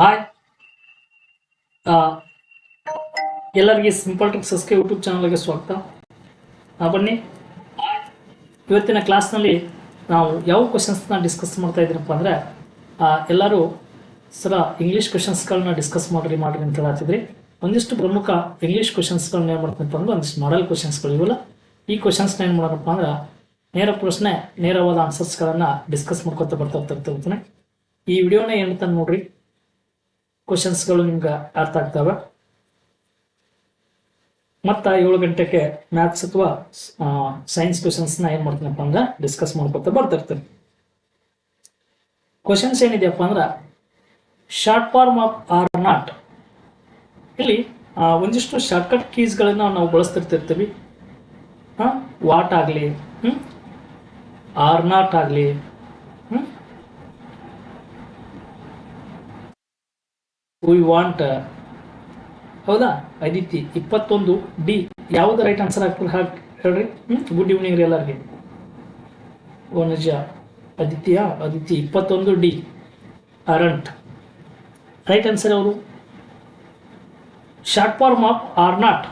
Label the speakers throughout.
Speaker 1: Hi ಎಲ್ಲರಿಗೆ simple tricks S K YouTube ಚಾನಲ್ಗೆ ಸ್ವಾಗತ. ಬನ್ನಿ. ಇವತ್ತಿನ ಕ್ಲಾಸ್ನಲ್ಲಿ ನಾವು ಯಾವ ಕ್ವಶನ್ಸ್ನ ಡಿಸ್ಕಸ್ ಮಾಡ್ತಾ ಇದ್ದೀನಪ್ಪ ಅಂದರೆ ಎಲ್ಲರೂ ಸರ ಇಂಗ್ಲೀಷ್ ಕ್ವಶನ್ಸ್ಗಳನ್ನ ಡಿಸ್ಕಸ್ ಮಾಡ್ರಿ ಮಾಡ್ರಿ ಅಂತ ಹೇಳತ್ತಿದ್ರಿ ಒಂದಿಷ್ಟು ಪ್ರಮುಖ ಇಂಗ್ಲೀಷ್ ಕ್ವಶನ್ಸ್ಗಳನ್ನ ಏನು ಮಾಡ್ತೀನಪ್ಪ ಅಂದ್ರೆ, ಒಂದಿಷ್ಟು ಮಾಡಲ್ ಕ್ವಶನ್ಸ್ಗಳು ಇವಲ್ಲ ಈ ಕ್ವಶನ್ಸ್ನ ಏನು ಮಾಡೋಣಪ್ಪ ಅಂದ್ರೆ, ನೇರ ಪ್ರಶ್ನೆ, ನೇರವಾದ ಆನ್ಸರ್ಸ್ಗಳನ್ನು ಡಿಸ್ಕಸ್ ಮಾಡ್ಕೊತಾ ಬರ್ತಾ ಹೋಗ್ತಾ ಹೋಗ್ತಾನೆ ಈ ವಿಡಿಯೋನ ಏನಂತ ನೋಡ್ರಿ. ಕ್ವಶನ್ಸ್ಗಳು ನಿಮ್ಗೆ ಅರ್ಥ ಆಗ್ತವೆ. ಮತ್ತ ಏಳು ಗಂಟೆಗೆ ಮ್ಯಾಥ್ಸ್ ಅಥವಾ ಸೈನ್ಸ್ ಕ್ವಶನ್ಸ್ನ ಏನು ಮಾಡ್ತೀನಪ್ಪ ಅಂದ್ರೆ ಡಿಸ್ಕಸ್ ಮಾಡ್ಕೊತ ಬರ್ತಿರ್ತೀನಿ. ಕ್ವಶನ್ಸ್ ಏನಿದೆಯಪ್ಪ ಅಂದ್ರೆ short form of are not ಇಲ್ಲಿ ಒಂದಿಷ್ಟು ಶಾರ್ಟ್ಕಟ್ ಕೀಸ್ಗಳನ್ನ ನಾವು ಬಳಸ್ತಿರ್ತಿರ್ತೀವಿ. ವಾಟ್ ಆಗಲಿ ಆರ್ ನಾಟ್ ಆಗಲಿ ಹ್ಞೂ ವಿ ವಾಂಟ್ ಹೌದಾ? ಅದಿತಿ ಇಪ್ಪತ್ತೊಂದು ಡಿ ಯಾವ್ದು ರೈಟ್ ಆನ್ಸರ್ ಆಗ್ತದೆ ಹಾಕಿ ಹೇಳ್ರಿ. ಗುಡ್ ಈವ್ನಿಂಗ್ ರೀ ಎಲ್ಲರಿಗೆ. ಓ ನಿಜ ಅದಿತಿಯ ಅದಿತಿ ಇಪ್ಪತ್ತೊಂದು ಡಿ ಅರಂಟ್ ರೈಟ್ ಆನ್ಸರ್ ಅವರು short form of are not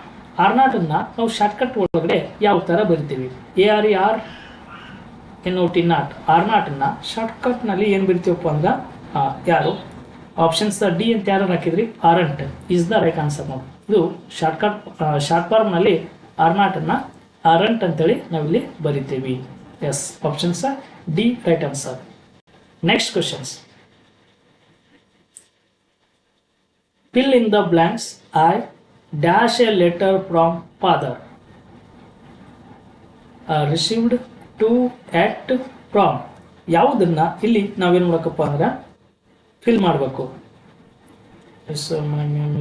Speaker 1: are ನಾಟನ್ನ ನಾವು ಶಾರ್ಟ್ಕಟ್ ಒಳಗಡೆ ಯಾವ ಥರ ಬರಿತೀವಿ? A R E are N O T not are ನಾಟನ್ನ ಶಾರ್ಟ್ಕಟ್ನಲ್ಲಿ ಏನು ಬರಿತೀವಪ್ಪ ಅಂದ ಯಾರು? ಆಪ್ಷನ್ಸ್ ಡಿ ಅಂತ ಯಾರು ಹಾಕಿದ್ರಿ? Aren't is the right answer ನೋಡಿ. ಇದು ಶಾರ್ಟ್ಕಟ್ ಶಾರ್ಟ್ ಫಾರ್ಮ್ನಲ್ಲಿ ಆರ್ನಾಟನ್ನು ಆರಂಟ್ ಅಂತೇಳಿ ನಾವಿಲ್ಲಿ ಬರಿತೀವಿ. Yes options D right answer next questions fill in the blanks I dash a letter from father received to at from ಯಾವುದನ್ನ ಇಲ್ಲಿ ನಾವೇನು ಮಾಡಕಪ್ಪ ಅಂದ್ರೆ ಫಿಲ್ ಮಾಡಬೇಕು. Yes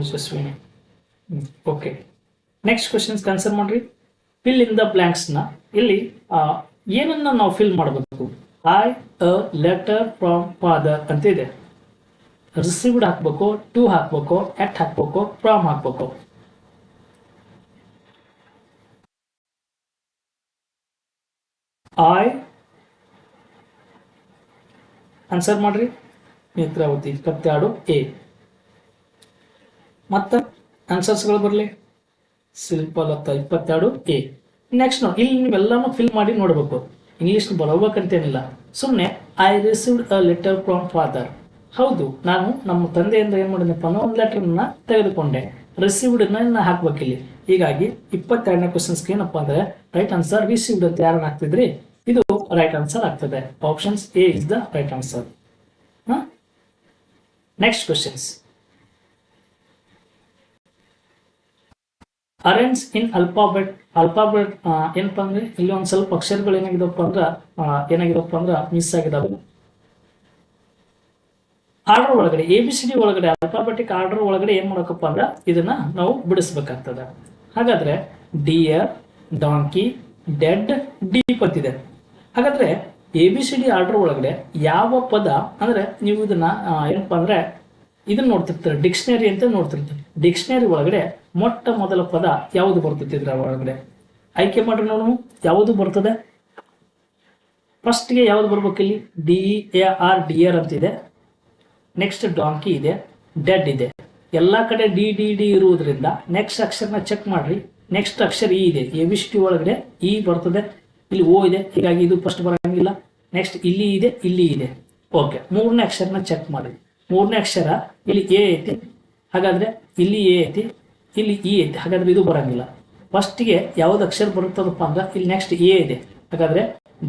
Speaker 1: Yashaswini okay next questions ಕನ್ಸರ್ ಮಾಡ್ರಿ. ಫಿಲ್ ಇನ್ ದ ಬ್ಲ್ಯಾಂಕ್ಸ್ನ ಇಲ್ಲಿ ಏನನ್ನ ನಾವು ಫಿಲ್ ಮಾಡಬೇಕು? I a letter from father ಅಂತ ಇದೆ ರಿಸೀವ್ಡ್ ಹಾಕ್ಬೇಕು ಟು ಹಾಕ್ಬೇಕು ಎಟ್ ಹಾಕ್ಬೇಕು ಫ್ರಾಮ್ ಹಾಕ್ಬೇಕು. ಐ ಆನ್ಸರ್ ಮಾಡ್ರಿ. ನೇತ್ರಾವತಿ ಇಪ್ಪತ್ತೆರಡು ಎ. ಮತ್ತ ಆನ್ಸರ್ಸ್ಗಳು ಬರಲಿ. ಶಿಲ್ಪಲತ ಇಪ್ಪತ್ತೆರಡು, ಎ. ನೆಕ್ಸ್ಟ್ ನೋಡಿ, ಇಲ್ಲಿ ನೀವೆಲ್ಲಾನು ಫಿಲ್ ಮಾಡಿ ನೋಡಬೇಕು. ಇಂಗ್ಲೀಷ್ ಬರೋಬೇಕಂತೇನಿಲ್ಲ ಸುಮ್ಮನೆ I received a letter from father ಹೌದು, ನಾನು ನಮ್ಮ ತಂದೆಯಿಂದ ಏನು ಮಾಡಿದ್ನಪ್ಪ ಅನ್ನೋ ಒಂದು ಲೆಟರ್ನ ತೆಗೆದುಕೊಂಡೆ. ರಿಸೀವ್ಡ್ನ ಹಾಕ್ಬೇಕಿಲ್ಲಿ ಹೀಗಾಗಿ, ಇಪ್ಪತ್ತೆರಡನೇ ಕ್ವಶನ್ಸ್ಗೆ ಏನಪ್ಪ ಅಂದ್ರೆ ರೈಟ್ ಆನ್ಸರ್ ರಿಸೀವ್ಡ್ ಅಂತ ಯಾರನ್ನ ಹಾಕ್ತಿದ್ರಿ? ಇದು ರೈಟ್ ಆನ್ಸರ್ ಆಗ್ತದೆ. Options A is the right answer next questions arrange in alphabet alphabet ಏನಪ್ಪಾ ಅಂದ್ರೆ ಇಲ್ಲಿ ಒಂದು ಸ್ವಲ್ಪ ಅಕ್ಷರಗಳು ಏನಾಗಿದಪ್ಪ ಅಂದ್ರೆ ಏನಾಗಿದಪ್ಪ ಅಂದ್ರ ಮಿಸ್ ಆಗಿದಾವೆ. ಆರ್ಡರ್ ಒಳಗಡೆ ಎ ಬಿ ಸಿ ಡಿ ಒಳಗಡೆ ಅಲ್ಫಾಬೆಟಿಕ್ ಆರ್ಡರ್ ಒಳಗಡೆ ಏನ್ ಮಾಡಬೇಕಪ್ಪ ಅಂದ್ರ ಇದನ್ನ ನಾವು ಬಿಡಿಸ್ಬೇಕಾಗ್ತದ. ಹಾಗಾದ್ರೆ ಡಿಯರ್ ಡಾಂಕಿ ಡೆಡ್ ಡೀಪ್ ಅಂತಿದೆ ಹಾಗಾದ್ರೆ A B C D order ಒಳಗಡೆ ಯಾವ ಪದ, ಅಂದ್ರೆ ನೀವು ಇದನ್ನ ಏನಪ್ಪ ಅಂದ್ರೆ ಇದನ್ನ ನೋಡ್ತಿರ್ತಾರೆ ಡಿಕ್ಷನರಿ ಅಂತ ನೋಡ್ತಿರ್ತಾರೆ. ಡಿಕ್ಷನರಿ ಒಳಗಡೆ ಮೊಟ್ಟ ಮೊದಲ ಪದ ಯಾವುದು ಬರ್ತೈತಿ ಇದ್ರ ಒಳಗಡೆ? ಆಯ್ಕೆ ಮಾಡ್ರಿ ನೋಡು, ಯಾವುದು ಬರ್ತದೆ? ಫಸ್ಟ್ಗೆ ಯಾವ್ದು ಬರ್ಬೇಕು ಇಲ್ಲಿ D A R D R ಅಂತಿದೆ ನೆಕ್ಸ್ಟ್ ಡಾಂಕಿ ಇದೆ ಡೆಡ್ ಇದೆ. ಎಲ್ಲ ಕಡೆ ಡಿ ಡಿ ಡಿ ಇರುವುದರಿಂದ ನೆಕ್ಸ್ಟ್ ಅಕ್ಷರನ ಚೆಕ್ ಮಾಡ್ರಿ. ನೆಕ್ಸ್ಟ್ ಅಕ್ಷರ ಇ ಇದೆ. ಎ ಬಿ ಸಿ ಡಿ ಒಳಗಡೆ ಇ ಬರ್ತದೆ. ಇಲ್ಲಿ ಓ ಇದೆ. ಹೀಗಾಗಿ ಇದು ಫಸ್ಟ್ ಬರಂಗಿಲ್ಲ ನೆಕ್ಸ್ಟ್ ಇಲ್ಲಿ ಇದೆ ಇಲ್ಲಿ ಇದೆ. ಓಕೆ ಮೂರನೇ ಅಕ್ಷರನ ಚೆಕ್ ಮಾಡಿ ಮೂರನೇ ಅಕ್ಷರ ಇಲ್ಲಿ ಎ ಐತಿ. ಹಾಗಾದ್ರೆ ಇಲ್ಲಿ ಎ ಐತಿ, ಇಲ್ಲಿ ಇ ಐತಿ. ಹಾಗಾದ್ರೆ ಇದು ಬರಂಗಿಲ್ಲ. ಫಸ್ಟ್ಗೆ ಯಾವ್ದು ಅಕ್ಷರ ಬರುತ್ತದಪ್ಪ ಅಂದ್ರೆ ಇಲ್ಲಿ ನೆಕ್ಸ್ಟ್ ಎ ಇದೆ. ಹಾಗಾದ್ರೆ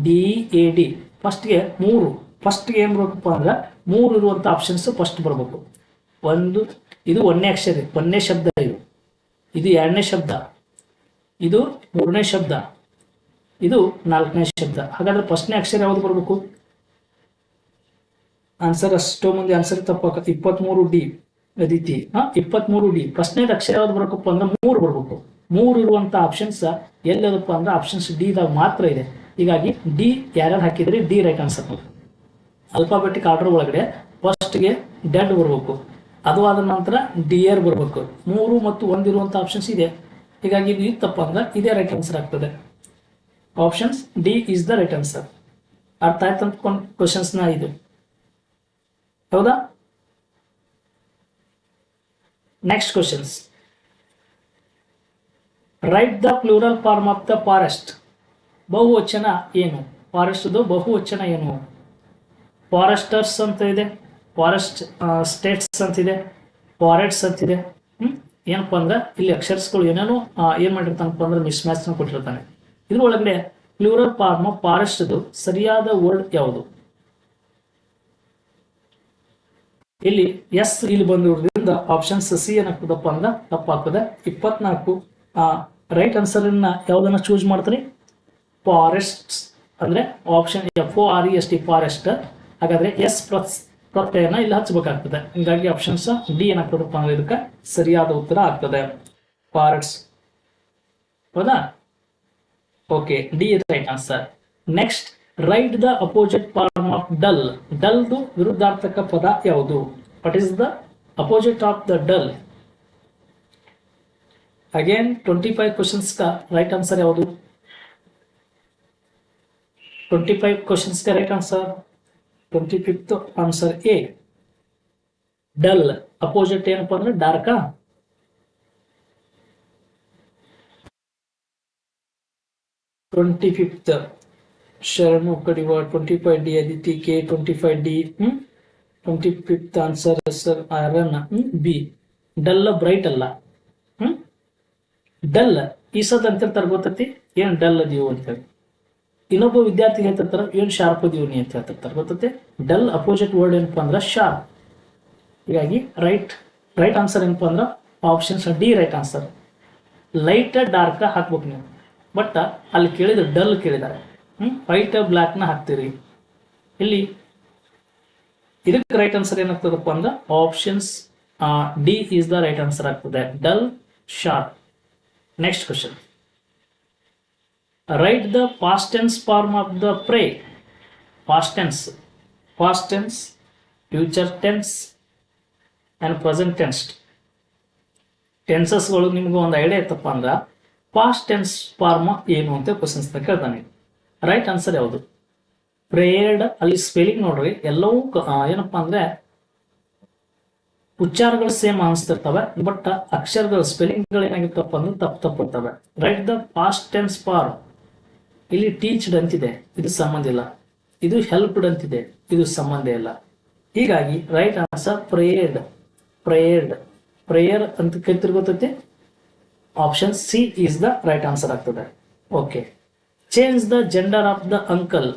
Speaker 1: ಡಿ ಎ ಡಿ ಫಸ್ಟ್ಗೆ ಮೂರು. ಫಸ್ಟ್ಗೆ ಏನು ಬರಬೇಕಪ್ಪ ಅಂದ್ರೆ ಮೂರು ಇರುವಂಥ ಆಪ್ಷನ್ಸ್ ಫಸ್ಟ್ ಬರಬೇಕು. ಒಂದು, ಇದು ಒಂದನೇ ಅಕ್ಷರ ಒಂದನೇ ಶಬ್ದ ಇದು. ಇದು ಎರಡನೇ ಶಬ್ದ. ಇದು ಮೂರನೇ ಶಬ್ದ. ಇದು ನಾಲ್ಕನೇ ಶಬ್ದ. ಹಾಗಾದ್ರೆ ಫಸ್ಟ್ನೇ ಅಕ್ಷರ ಯಾವ್ದು ಬರಬೇಕು? ಆನ್ಸರ್ ಅಷ್ಟೋ ಮುಂದೆ ಆನ್ಸರ್ ತಪ್ಪ ಇಪ್ಪತ್ಮೂರು ಡಿ ಅದಿತಿ. ಹಾ, ಇಪ್ಪತ್ಮೂರು ಡಿ ಫಸ್ಟ್ನೇದು ಅಕ್ಷರ ಯಾವ್ದು ಬರಬೇಕಪ್ಪ ಅಂದ್ರೆ ಮೂರು ಬರಬೇಕು. ಮೂರು ಇರುವಂತ ಆಪ್ಷನ್ಸ್ ಎಲ್ಲದಪ್ಪ ಅಂದ್ರೆ ಆಪ್ಷನ್ಸ್ ಡಿ ದಾಗ ಮಾತ್ರ ಇದೆ. ಹೀಗಾಗಿ ಡಿ ಯಾರ್ಯಾರು ಹಾಕಿದ್ರೆ? D right answer alphabetic order ಒಳಗಡೆ ಫಸ್ಟ್ಗೆ ಡೆಡ್ ಬರಬೇಕು. ಅದು ಆದ ನಂತರ ಡಿ ಆರ್ ಬರಬೇಕು. ಮೂರು ಮತ್ತು ಒಂದಿರುವಂಥ ಆಪ್ಷನ್ಸ್ ಇದೆ. ಹೀಗಾಗಿ ಇದು ಇತ್ತಪ್ಪ ಅಂದ್ರೆ ಇದೇ ರೈಟ್ ಆನ್ಸರ್ ಆಗ್ತದೆ. Options D is the right answer ಅರ್ಥ ಆಯ್ತು ಅಂದ್ಕೊಂಡು ಕ್ವಶನ್ಸ್ನ ಇದು ಹೌದಾ? Next questions write the plural form of the forest ಬಹುವಚನ ಏನು? ಫಾರೆಸ್ಟ್ದು ಬಹುವಚನ ಏನು? ಫಾರೆಸ್ಟರ್ಸ್ ಅಂತ ಇದೆ. ಫಾರೆಸ್ಟ್ ಸ್ಟೇಟ್ಸ್ ಅಂತಿದೆ ಫಾರೆಟ್ಸ್ ಅಂತಿದೆ ಹ್ಮ್? ಏನಪ್ಪ ಅಂದ್ರೆ, ಇಲ್ಲಿ ಅಕ್ಷರಸ್ಗಳು ಏನೇನೋ ಏನು ಮಾಡಿರ್ತಾನಪ್ಪ ಅಂದ್ರೆ ಮಿಸ್ ಮ್ಯಾಚ್ ಕೊಟ್ಟಿರ್ತಾನೆ. ಇದ್ರ ಒಳಗಡೆ ಪ್ಲೂರಲ್ ಫಾರ್ಮ್ ಆಫ್ ಫಾರೆಸ್ಟ್ದು ಸರಿಯಾದ ವರ್ಡ್ ಯಾವುದು? ಇಲ್ಲಿ ಎಸ್ ಇಲ್ಲಿ ಬಂದಿರೋದ್ರಿಂದ ಆಪ್ಷನ್ಸ್ ಸಿ ಏನಾಗ್ತದಪ್ಪ ಅಂದ್ರೆ ತಪ್ಪಾಗ್ತದೆ. ಇಪ್ಪತ್ನಾಲ್ಕು ರೈಟ್ ಆನ್ಸರ್ ಯಾವ್ದನ್ನ ಚೂಸ್ ಮಾಡ್ತೀರಿ? ಫಾರೆಸ್ಟ್ ಅಂದ್ರೆ option F R E S T forest ಹಾಗಾದ್ರೆ ಎಸ್ ಪ್ಲಸ್ ಪ್ರತ್ಯಯನ ಇಲ್ಲಿ ಹಚ್ಚಬೇಕಾಗ್ತದೆ ಹಿಂಗಾಗಿ ಆಪ್ಷನ್ಸ್ ಡಿ ಏನಾಗ್ತದಪ್ಪ ಅಂದ್ರೆ ಇದಕ್ಕೆ ಸರಿಯಾದ ಉತ್ತರ ಆಗ್ತದೆ. ಫಾರೆಸ್ಟ್ ಹೌದಾ? Okay D is right answer next write the opposite form of dull ದು ವಿರುದ್ಧಾರ್ಥಕ ಪದ ಯಾವುದು? What is the opposite of the dull again twenty five questions का ರೈಟ್ ಆನ್ಸರ್ ಯಾವುದು? ಟ್ವೆಂಟಿ ಫೈವ್ ಕ್ವಶನ್ಸ್ का right answer twenty fifth answer A dull opposite ಏನಪ್ಪ ಅಂದ್ರೆ ಡಾರ್ಕಾ twenty Sharanu ಕಡಿವ twenty five D Aditi K twenty five D twenty fifth answer sir hmm B dull bright ಅಲ್ಲ ಹ್ಮ್ dull ಈ ಸದ್ ಅಂತ ಹೇಳ್ತಾರೆ ಗೊತ್ತತಿ? ಏನ್ ಡಲ್ ಅದೀವು ಅಂತ ಹೇಳಿ ಇನ್ನೊಬ್ಬ ವಿದ್ಯಾರ್ಥಿ ಹೇಳ್ತಿರ್ತಾರ, ಏನ್ ಶಾರ್ಪ್ ಅದೀವು ನೀ ಅಂತ ಹೇಳ್ತಿರ್ತಾರೆ, ಗೊತ್ತತೆ? ಡಲ್ ಅಪೋಸಿಟ್ ವರ್ಡ್ ಏನಪ್ಪಾ ಅಂದ್ರೆ ಶಾರ್ಪ್ ಹೀಗಾಗಿ ರೈಟ್ ರೈಟ್ ಆನ್ಸರ್ ಏನಪ್ಪಾ ಅಂದ್ರೆ options D right answer light dark ಹಾಕ್ಬೇಕು ನೀವು. ಬಟ್ ಅಲ್ಲಿ ಕೇಳಿದ ಡಲ್ ಕೇಳಿದ್ದಾರೆ. ಹ್ಮ್? ವೈಟ್ ಬ್ಲ್ಯಾಕ್ನ ಹಾಕ್ತೀರಿ. ಇಲ್ಲಿ ಇದಕ್ಕೆ ರೈಟ್ ಆನ್ಸರ್ ಏನಾಗ್ತದಪ್ಪ ಅಂದ್ರೆ options D is the right answer ಆಗ್ತದೆ. Dull sharp next question write the past tense form of the pray past tense past tense future tense and present tense ಟೆನ್ಸಸ್ಗಳು ನಿಮ್ಗೆ ಒಂದು idea ಇತ್ತಪ್ಪ ಅಂದ್ರೆ ಪಾಸ್ಟ್ ಟೆನ್ಸ್ ಫಾರ್ಮ್ ಏನು ಅಂತ questions ಕೇಳ್ತಾನೆ right answer ಯಾವುದು? ಪ್ರೇಯರ್ಡ್ ಅಲ್ಲಿ ಸ್ಪೆಲ್ಲಿಂಗ್ ನೋಡ್ರಿ, ಎಲ್ಲವೂ ಕ- ಏನಪ್ಪಾ ಅಂದ್ರೆ ಉಚ್ಚಾರಗಳು ಸೇಮ್ ಅನಿಸ್ತಿರ್ತವೆ ಬಟ್ ಅಕ್ಷರಗಳು ಸ್ಪೆಲ್ಲಿಂಗ್ಗಳು ಏನಾಗಿರ್ತಪ್ಪ ಅಂದ್ರೆ ತಪ್ಪು ತಪ್ಪು ಇರ್ತವೆ. Write the past tense form ಇಲ್ಲಿ ಟೀಚ್ಡ್ ಅಂತಿದೆ, ಇದು ಸಂಬಂಧ ಇಲ್ಲ. ಇದು ಹೆಲ್ಪ್ಡ್ ಅಂತಿದೆ, ಇದು ಸಂಬಂಧ ಇಲ್ಲ. ಹೀಗಾಗಿ right answer prayed prayed prayer ಅಂತ ಗೊತ್ತೈತಿ option C is the right answer ಆಗ್ತದೆ. Okay change the gender of the uncle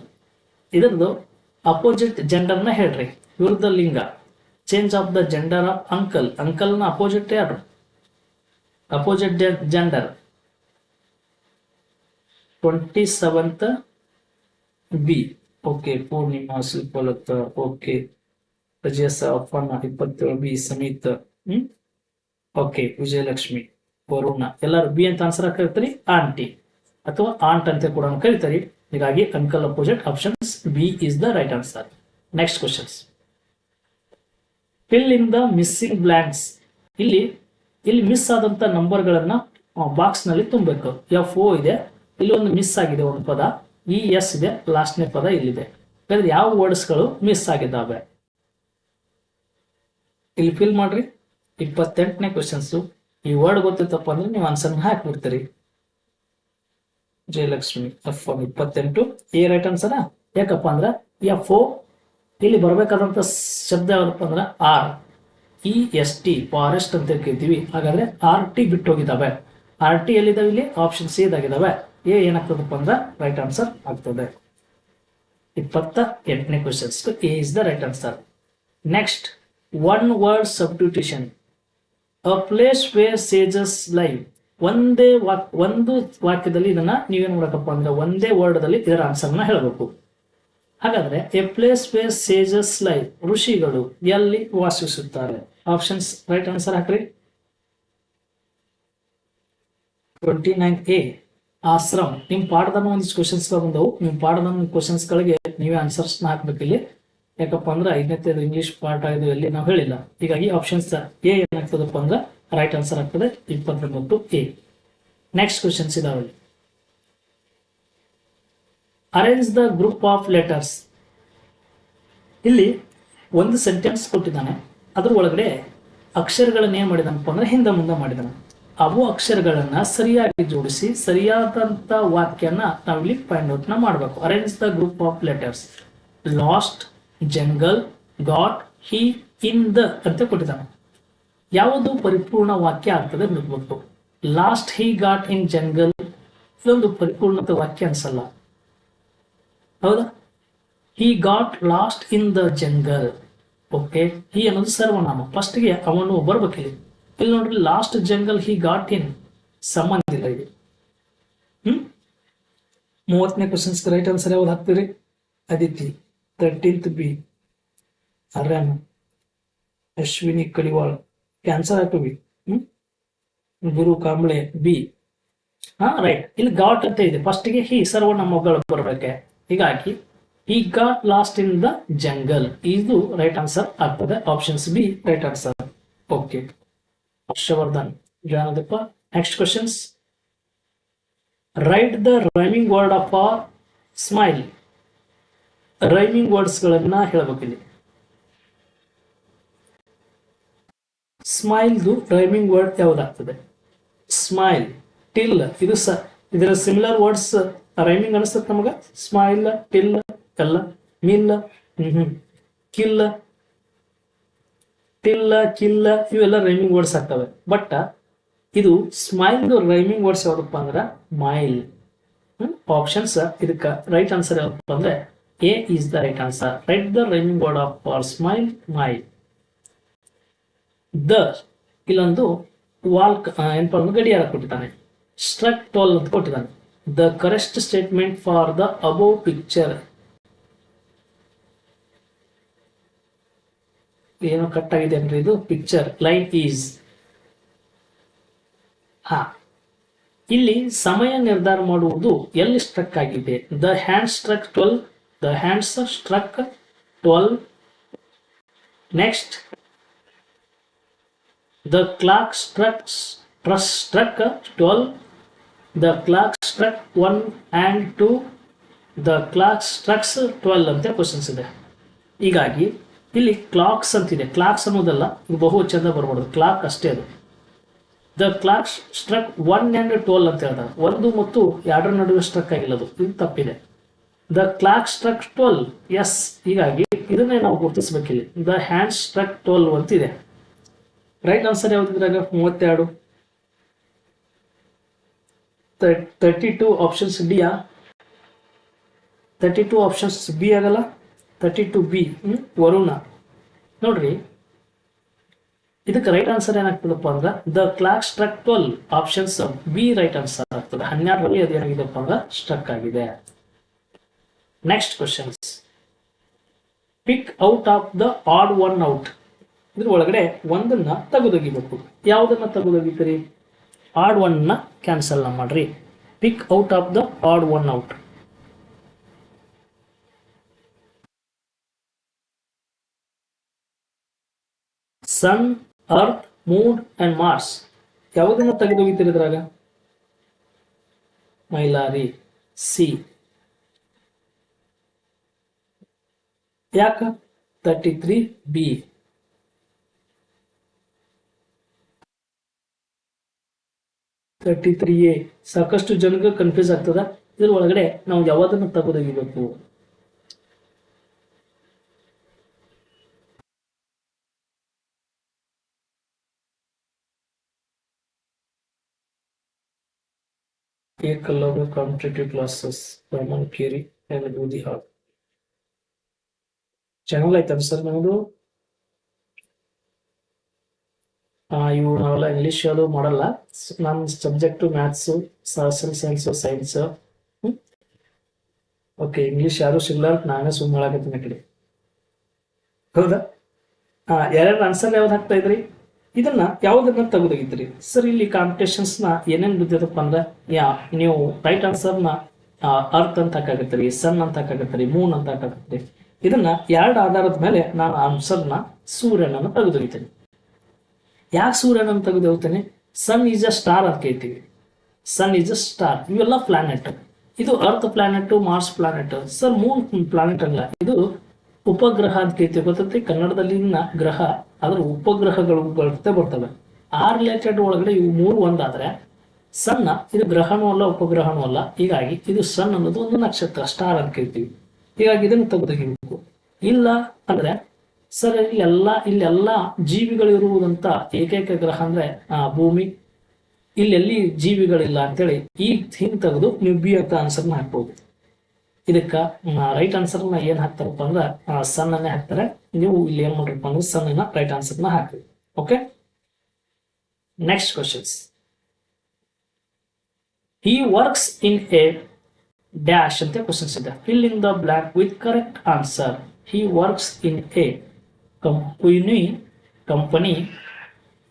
Speaker 1: ಇದರದು opposite ಜೆಂಡರ್ನ ಹೇಳ್ರಿ. ವಿರುದ್ಧ ಲಿಂಗ. Change of the gender of uncle ಅಂಕಲ್ನ opposite ಯಾರು? Opposite gender twenty seventh B okay Purnima, Shilpalatha. Okay Rajesh Appanna, ಇಪ್ಪತ್ತೇಳು B ಸಮಿತ. ಹ್ಮ್? Okay Vijayalakshmi. Varuna ಎಲ್ಲರೂ B ಅಂತ answer ಕರಿತೀರಿ? ಆಂಟಿ ಅಥವಾ ಆಂಟ್ ಅಂತ ಕೂಡ ಕರೀತಾರೆ. ಹೀಗಾಗಿ uncle opposite options B is the right answer next questions fill in the missing blanks ಇಲ್ಲಿ ಇಲ್ಲಿ ಮಿಸ್ ಆದಂತ ನಂಬರ್ ಗಳನ್ನ ಬಾಕ್ಸ್ನಲ್ಲಿ ತುಂಬಬೇಕು. ಎಫ್ ಓ ಇದೆ. ಇಲ್ಲಿ ಒಂದು ಮಿಸ್ ಆಗಿದೆ ಒಂದು ಪದ. ಇ ಎಸ್ ಇದೆ. ಲಾಸ್ಟ್ನೇ ಪದ ಇಲ್ಲಿದೆ. ಹಾಗಾದ್ರೆ ಯಾವ ವರ್ಡ್ಸ್ಗಳು ಮಿಸ್ ಆಗಿದ್ದಾವೆ? ಇಲ್ಲಿ ಫಿಲ್ ಮಾಡ್ರಿ. ಇಪ್ಪತ್ತೆಂಟನೇ ಕ್ವಶನ್ಸ್ ಈ ವರ್ಡ್ ಗೊತ್ತಿತ್ತಪ್ಪ ಅಂದ್ರೆ ನೀವು ಆನ್ಸರ್ ಹಾಕ್ಬಿಡ್ತೀರಿ. ಜಯಲಕ್ಷ್ಮಿ ಎಫ್ ಇಪ್ಪತ್ತೆಂಟು ಎ ರೈಟ್ ಆನ್ಸರ್ ಯಾಕಪ್ಪ ಅಂದ್ರೆ ಎಫ್ ಓ ಇಲ್ಲಿ ಬರಬೇಕಾದಂತ ಶಬ್ದ ಯಾವ್ದಪ್ಪ ಅಂದ್ರೆ R E S T forest ಅಂತ ಕೇಳ್ತೀವಿ. ಹಾಗಾದ್ರೆ ಆರ್ ಟಿ ಬಿಟ್ಟು ಹೋಗಿದ್ದಾವೆ ಆರ್ ಟಿ ಎಲ್ಲಿದ್ದಾವೆ ಇಲ್ಲಿ? ಆಪ್ಷನ್ ಸಿ ಇದಾಗಿದ್ದಾವೆ. ಎ ಏನಾಗ್ತದಪ್ಪ ಅಂದ್ರೆ ರೈಟ್ ಆನ್ಸರ್ ಆಗ್ತದೆ. ಇಪ್ಪತ್ತ ಎಂಟನೇ questions A is the right answer next one word substitution a place where sages live ಒಂದೇ ವಾಕ್, ಒಂದು ವಾಕ್ಯದಲ್ಲಿ ಇದನ್ನ ನೀವೇನ್ ಮಾಡಬೇಕಪ್ಪ ಅಂದ್ರೆ ಒಂದೇ ವರ್ಡ್ದಲ್ಲಿ ಇದರ ಆನ್ಸರ್ನ ಹೇಳಬೇಕು. ಹಾಗಾದ್ರೆ a place where sages live ಋಷಿಗಳು ಎಲ್ಲಿ ವಾಸಿಸುತ್ತಾರೆ? ಆಪ್ಷನ್ಸ್ ರೈಟ್ ಆನ್ಸರ್ ಹಾಕ್ರಿ. Twenty nine A ashram. ನಿಮ್ ಪಾಠದ ಒಂದಿಷ್ಟು ಕ್ವಶನ್ಸ್ ಬಂದವು. ನಿಮ್ ಪಾಠದ ಕ್ವಶನ್ಸ್ ಗಳಿಗೆ ನೀವೇ ಆನ್ಸರ್ಸ್ ಹಾಕ್ಬೇಕು ಇಲ್ಲಿ ಯಾಕಪ್ಪ ಅಂದ್ರೆ ಐದನೇ ಇಂಗ್ಲಿಷ್ ಪಾರ್ಟ್ ಆಗಿದೆ ಎಲ್ಲಿ ನಾವು ಹೇಳಿಲ್ಲ. ಹೀಗಾಗಿ ಆಪ್ಷನ್ಸ್ ಎ ಏನಾಗ್ತದಪ್ಪ ಅಂದ್ರೆ ರೈಟ್ ಆನ್ಸರ್ ಆಗ್ತದೆ ಇಪ್ಪತ್ತೊಂಬತ್ತು ಎ ನೆಕ್ಸ್ಟ್ ಕ್ವಶನ್ಸ್ ಇದಾವೆ arrange the group of letters ಇಲ್ಲಿ ಒಂದು ಸೆಂಟೆನ್ಸ್ ಕೊಟ್ಟಿದ್ದಾನೆ, ಅದ್ರ ಒಳಗಡೆ ಅಕ್ಷರಗಳನ್ನ ಏನ್ ಮಾಡಿದನಪ್ಪ ಅಂದ್ರೆ ಹಿಂದೆ ಮುಂದೆ ಮಾಡಿದಾನೆ. ಅವು ಅಕ್ಷರಗಳನ್ನ ಸರಿಯಾಗಿ ಜೋಡಿಸಿ, ಸರಿಯಾದಂತ ವಾಕ್ಯನ ನಾವಿಲ್ಲಿ ಫೈಂಡ್ ಔಟ್ನ ಮಾಡಬೇಕು. Arrange the group of letters lost jungle got he in the ಅಂತ ಕೊಟ್ಟಿದ್ದಾನೆ. ಯಾವುದು ಪರಿಪೂರ್ಣ ವಾಕ್ಯ ಆಗ್ತದೆ ನೋಡ್ಬೇಕು lost he got in jungle ಇದೊಂದು ಪರಿಪೂರ್ಣತೆ ವಾಕ್ಯ ಅನ್ಸಲ್ಲ. ಹೌದಾ? He got lost in the jungle okay he ಅನ್ನೋದು ಸರ್ವನಾಮ. ಫಸ್ಟ್ಗೆ ಅವನು ಬರ್ಬೇಕಿಲ್ಲಿ ಇಲ್ಲಿ. ನೋಡ್ರಿ lost jungle he got in ಸಂಬಂಧ ಇಲ್ಲ ಇದು ಹ್ಮ್? ಮೂವತ್ತನೇ ಕ್ವಶನ್ಸ್ ರೈಟ್ ಆನ್ಸರ್ ಯಾವ್ದು ಹಾಕ್ತೀರಿ? Aditi thirteenth B. ಅರ್ಯಾನ Ashwini Kadiwal ಕ್ಯಾನ್ಸರ್ ಹಾಕಿ ಹ್ಮ್? ಗುರು ಕಾಂಬ್ಳೆ ಬಿ. ಹಾ ರೈಟ್ ಇಲ್ಲಿ ಗಾಟ್ ಅಂತ ಇದೆ. ಫಸ್ಟ್ಗೆ ಹಿ ಸರ್ವನಾಮಗಳು ಬರ್ಬೇಕೆ ಹೀಗಾಗಿ ಈ got lost in the jungle ಇದು ರೈಟ್ ಆನ್ಸರ್ ಆಗ್ತದೆ. Options B right answer okay Harshavardhan, ಜಾನದಪ್ಪ. Next questions write the rhyming word of are smile rhyming words ಗಳನ್ನ ಸ್ಮೈಲ್ ಸ್ಮೈಲ್ದು ರೈಮಿಂಗ್ ವರ್ಡ್ ಯಾವುದಾಗ್ತದೆ? ಸ್ಮೈಲ್ ಟಿಲ್ ಇದು ಸ, ಇದರ ಸಿಮಿಲರ್ ವರ್ಡ್ಸ್ ರೈಮಿಂಗ್ ಅನಿಸ್ತದೆ ನಮಗೆ? ಸ್ಮೈಲ್ ಟಿಲ್ ಎಲ್ಲ ಮಿಲ್ ಕಿಲ್ ಟಿಲ್ಲ ಕಿಲ್ಲ ಇವೆಲ್ಲ ರೈಮಿಂಗ್ ವರ್ಡ್ಸ್ ಆಗ್ತವೆ. ಬಟ್ ಇದು ಸ್ಮೈಲ್ದು ರೈಮಿಂಗ್ ವರ್ಡ್ಸ್ ಯಾವ್ದಪ್ಪ ಅಂದ್ರೆ? ಮೈಲ್ ಆಪ್ಷನ್ಸ್ ಇದಕ್ಕ ರೈಟ್ ಆನ್ಸರ್ ಯಾವ್ದಪ್ಪ ಅಂದ್ರೆ A is the right answer. Write the rhyming word of for smile mile the ಇಲ್ಲೊಂದು ವಾಲ್ಕ್ ಏನಪ್ಪ ಗಡಿಯಾರ ಕೊಟ್ಟಿದ್ದಾನೆ. ಸ್ಟ್ರಕ್ ಟೋಲ್ ಅಂತ ಕೊಟ್ಟಿದ್ದಾನೆ. The correct statement for the above picture ಏನೋ ಕಟ್ ಆಗಿದೆ ಅಂದ್ರೆ ಇದು ಪಿಕ್ಚರ್ ಲೈಫ್ ಈಸ್ ಹಾ. ಇಲ್ಲಿ ಸಮಯ ನಿರ್ಧಾರ ಮಾಡುವುದು ಎಲ್ಲಿ ಸ್ಟ್ರಕ್ ಆಗಿದೆ? The hand struck twelve the hands struck twelve next the clock struck struck twelve the clock struck one and two the clock strucks twelve ಅಂತ ಕ್ವಶನ್ಸ್ ಇದೆ. ಹೀಗಾಗಿ, ಇಲ್ಲಿ ಕ್ಲಾಕ್ಸ್ ಅಂತಿದೆ. ಕ್ಲಾಕ್ಸ್ ಅನ್ನೋದಲ್ಲ ಬಹು ಚಂದ ಬರ್ಬಾರ್ದು ಕ್ಲಾಕ್ ಅಷ್ಟೇ ಅದು. The clock struck one and twelve ಅಂತ ಹೇಳ್ತಾರೆ. ಒಂದು ಮತ್ತು ಎರಡರ ನಡುವೆ ಸ್ಟ್ರಕ್ ಆಗಿಲ್ಲ ಅದು. ಇದು ತಪ್ಪಿದೆ. The clock struck twelve yes ಹೀಗಾಗಿ ಇದನ್ನೇ ನಾವು ಗುರುತಿಸಬೇಕಿಲ್ಲಿ. ದ ಹ್ಯಾಂಡ್ ಸ್ಟ್ರಕ್ ಟ್ವೆಲ್ ಅಂತಿದೆ. ರೈಟ್ ಆನ್ಸರ್ ಯಾವ್ದಿದ್ರಾಗ ಮೂವತ್ತೆರಡು. ತರ್ಟಿ ಟು ಆಪ್ಷನ್ಸ್ ಡಿಯಾ ತರ್ಟಿ ಟು ಆಪ್ಷನ್ಸ್ ಬಿ ಆಗಲ್ಲ? Thirty two B Varuna. ನೋಡ್ರಿ. ಇದಕ್ಕೆ ರೈಟ್ ಆನ್ಸರ್ ಏನಾಗ್ತದಪ್ಪ ಅಂದ್ರೆ the clock struck twelve options B right answer ಆಗ್ತದೆ. ಹನ್ನೆರಡರಲ್ಲಿ ಅದು ಏನಾಗಿದೆಪ್ಪ ಅಂದ್ರೆ ಸ್ಟ್ರಕ್ ಆಗಿದೆ. Next questions pick out of the odd one out ಇದ್ರ ಒಳಗಡೆ ಒಂದನ್ನ ತೆಗೆದೊಗಿಬೇಕು. ಯಾವುದನ್ನ ತೆಗೆದೊಗಿತೀರಿ? ಆಡ್ ಒನ್ನ ಕ್ಯಾನ್ಸಲ್ ಮಾಡ್ರಿ. Pick out of the odd one out sun earth moon and Mars ಯಾವುದನ್ನ ತೆಗೆದೊಗಿತೀರಿ ಇದ್ರಾಗ? ಮೈಲಾರಿ ಸಿ ಯಾಕ? Thirty three B thirty three A ಸಾಕಷ್ಟು ಜನಕ್ಕೆ ಕನ್ಫ್ಯೂಸ್ ಆಗ್ತದ. ಇದ್ರ ಒಳಗಡೆ ನಾವು ಯಾವ್ದನ್ನ ತೆಗೆದೊಗಿಬೇಕು? ಏಕಲವ್ಯ ಕಾಂಪಿಟೇಟಿವ್ ಕ್ಲಾಸಸ್ ರಮನ್ ಕೇರಿ ಬೂದಿ ಹಾಲ್ ಚಾನಲ್ ಐತಲ್ಲ ಸರ್ ನಮ್ದು. ಇವು ನಾವೆಲ್ಲ ಇಂಗ್ಲೀಷ್ ಅದು ಮಾಡಲ್ಲ. ನಮ್ಮ subject maths social science science okay English ಯಾರು ಸಿಗ್ಲಾರ ನಾನೇ ಸುಮ್ಮನೆ ಮಾಡಾಕತ್ತೀನಿ ಕಡೆ. ಹೌದಾ? ಎರಡು ಆನ್ಸರ್ ಯಾವ್ದು ಹಾಕ್ತಾ ಇದ್ರಿ? ಇದನ್ನ ಯಾವ್ದನ್ನ ತೆಗೆದೋಗಿದ್ರಿ? ಸರ್ ಇಲ್ಲಿ ಕಾಂಪಿಟೇಷನ್ಸ್ನ ಏನೇನ್ ಬಿದ್ದಿದಪ್ಪ ಅಂದ್ರೆ, ಯಾ, ನೀವು ರೈಟ್ ಆನ್ಸರ್ನ ಅರ್ತ್ ಅಂತ ಹಾಕಾಗತ್ತೀರಿ ಸನ್ ಅಂತ ಹಾಕಾಗತ್ತೀರಿ ಮೂನ್ ಅಂತ ಹಾಕಾಗತ್ತೀರಿ ಇದನ್ನ ಎರಡು ಆಧಾರದ ಮೇಲೆ ನಾನು ಆನ್ಸರ್ನ ಸೂರ್ಯನನ್ನು ತೆಗೆದೊಯ್ತೇನೆ ಯಾಕೆ ಸೂರ್ಯನನ್ನು ತೆಗೆದೊಯ್ತೇನೆ ಸನ್ ಈಸ್ ಅ ಸ್ಟಾರ್ ಅಂತ ಕೇಳ್ತೀವಿ. ಸನ್ ಈಸ್ ಅ ಸ್ಟಾರ್ ಇವೆಲ್ಲ ಪ್ಲಾನೆಟ್ ಇದು earth planet Mars planet sir moon planet ಅಲ್ಲ. ಇದು ಉಪಗ್ರಹ ಅಂತ ಕೇಳ್ತೀವಿ ಗೊತ್ತೈತಿ? ಕನ್ನಡದಲ್ಲಿನ ಗ್ರಹ. ಅದರ ಉಪಗ್ರಹಗಳು ಬರ್ತಾ ಬರ್ತವೆ. ಆ ರಿಲೇಟೆಡ್ ಒಳಗಡೆ ಇವು ಮೂರು ಒಂದಾದ್ರೆ ಸಣ್ಣ ಇದು ಗ್ರಹನೂ ಅಲ್ಲ, ಉಪಗ್ರಹನೂ ಅಲ್ಲ. ಹೀಗಾಗಿ ಇದು ಸಣ್ಣ ಅನ್ನೋದು ಒಂದು ನಕ್ಷತ್ರ ಸ್ಟಾರ್ ಅಂತ ಕೇಳ್ತೀವಿ. ಹೀಗಾಗಿ ಇದನ್ನು ತೆಗೆದುಹಿಬೇಕು ಇಲ್ಲ ಅಂದ್ರೆ ಸರ್ ಇಲ್ಲೆಲ್ಲ ಇಲ್ಲೆಲ್ಲ ಜೀವಿಗಳು ಇರುವುದಂತ ಏಕೈಕ ಗ್ರಹ ಅಂದ್ರೆ, ಆ, ಭೂಮಿ. ಇಲ್ಲೆಲ್ಲಿ ಜೀವಿಗಳಿಲ್ಲ ಅಂತೇಳಿ ಈ ಹಿಂಗ್ ತೆಗೆದು ನೀವು ಬಿ ಅಂತ ಆನ್ಸರ್ನ ಹಾಕ್ಬೋದು. ಇದಕ್ಕ ರೈಟ್ ಆನ್ಸರ್ನ ಏನ್ ಹಾಕ್ತಾರಪ್ಪ ಅಂದ್ರೆ ಸಣ್ಣನೆ ಹಾಕ್ತಾರೆ. ನೀವು ಇಲ್ಲಿ ಏನ್ ಮಾಡ್ರಪ್ಪ ಅಂದ್ರೆ ಸಣ್ಣ ರೈಟ್ ಆನ್ಸರ್ನ ಹಾಕಿ okay next questions he works in a dash ಅಂತ ಕ್ವಶನ್ಸ್ ಇದೆ. Fill in the block with correct answer he works in a company company